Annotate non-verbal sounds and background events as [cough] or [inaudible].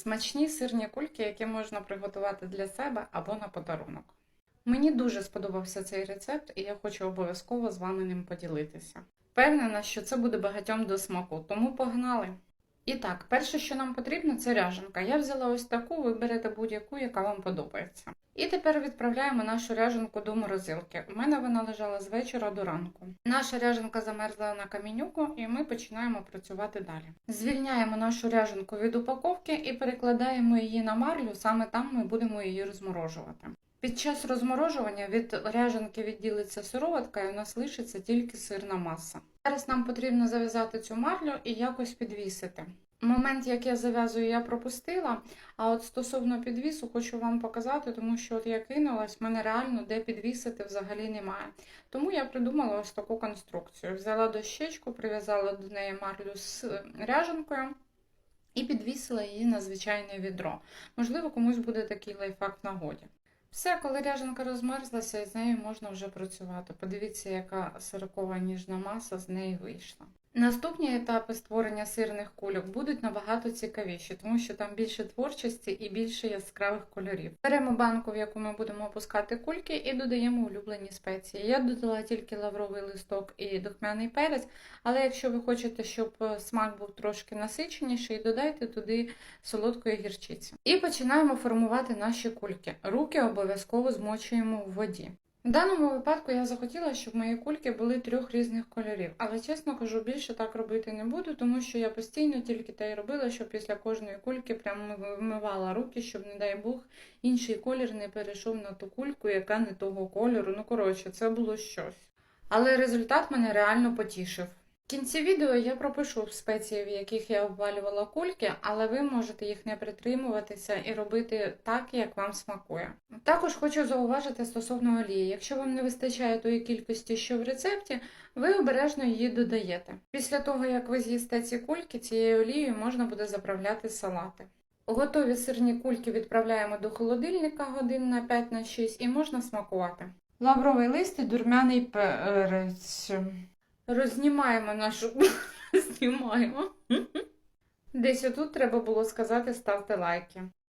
Смачні сирні кульки, які можна приготувати для себе або на подарунок. Мені дуже сподобався цей рецепт, і я хочу обов'язково з вами ним поділитися. Впевнена, що це буде багатьом до смаку, тому погнали! І так, перше, що нам потрібно, це ряженка. Я взяла ось таку, ви берете будь-яку, яка вам подобається. І тепер відправляємо нашу ряженку до морозилки. У мене вона лежала з вечора до ранку. Наша ряженка замерзла на камінюку, і ми починаємо працювати далі. Звільняємо нашу ряженку від упаковки і перекладаємо її на марлю, саме там ми будемо її розморожувати. Під час розморожування від ряженки відділиться сироватка і у нас лишиться тільки сирна маса. Зараз нам потрібно зав'язати цю марлю і якось підвісити. Момент, як я зав'язую, я пропустила. А от стосовно підвісу, хочу вам показати, тому що от я кинулась, в мене реально де підвісити взагалі немає. Тому я придумала ось таку конструкцію. Взяла дощечку, прив'язала до неї марлю з ряженкою і підвісила її на звичайне відро. Можливо, комусь буде такий лайфхак в нагоді. Все, коли ряженка розмерзлася, з нею можна вже працювати. Подивіться, яка сирокова ніжна маса з неї вийшла. Наступні етапи створення сирних кульок будуть набагато цікавіші, тому що там більше творчості і більше яскравих кольорів. Беремо банку, в яку ми будемо опускати кульки, і додаємо улюблені спеції. Я додала тільки лавровий листок і духмяний перець, але якщо ви хочете, щоб смак був трошки насиченіший, додайте туди солодкої гірчиці. І починаємо формувати наші кульки. Руки обов'язково змочуємо в воді. В даному випадку я захотіла, щоб мої кульки були трьох різних кольорів, але чесно кажу, більше так робити не буду, тому що я постійно тільки те й робила, що після кожної кульки прямо вимивала руки, щоб, не дай Бог, інший колір не перейшов на ту кульку, яка не того кольору. Ну, коротше, це було щось. Але результат мене реально потішив. В кінці відео я пропишу спеції, в яких я обвалювала кульки, але ви можете їх не притримуватися і робити так, як вам смакує. Також хочу зауважити стосовно олії. Якщо вам не вистачає тої кількості, що в рецепті, ви обережно її додаєте. Після того, як ви з'їсте ці кульки, цією олією можна буде заправляти салати. Готові сирні кульки відправляємо до холодильника годин на 5-6 і можна смакувати. Лавровий лист і дурмяний перець. Рознімаємо нашу. [laughs] Знімаємо. Десь отут треба було сказати ставте лайки.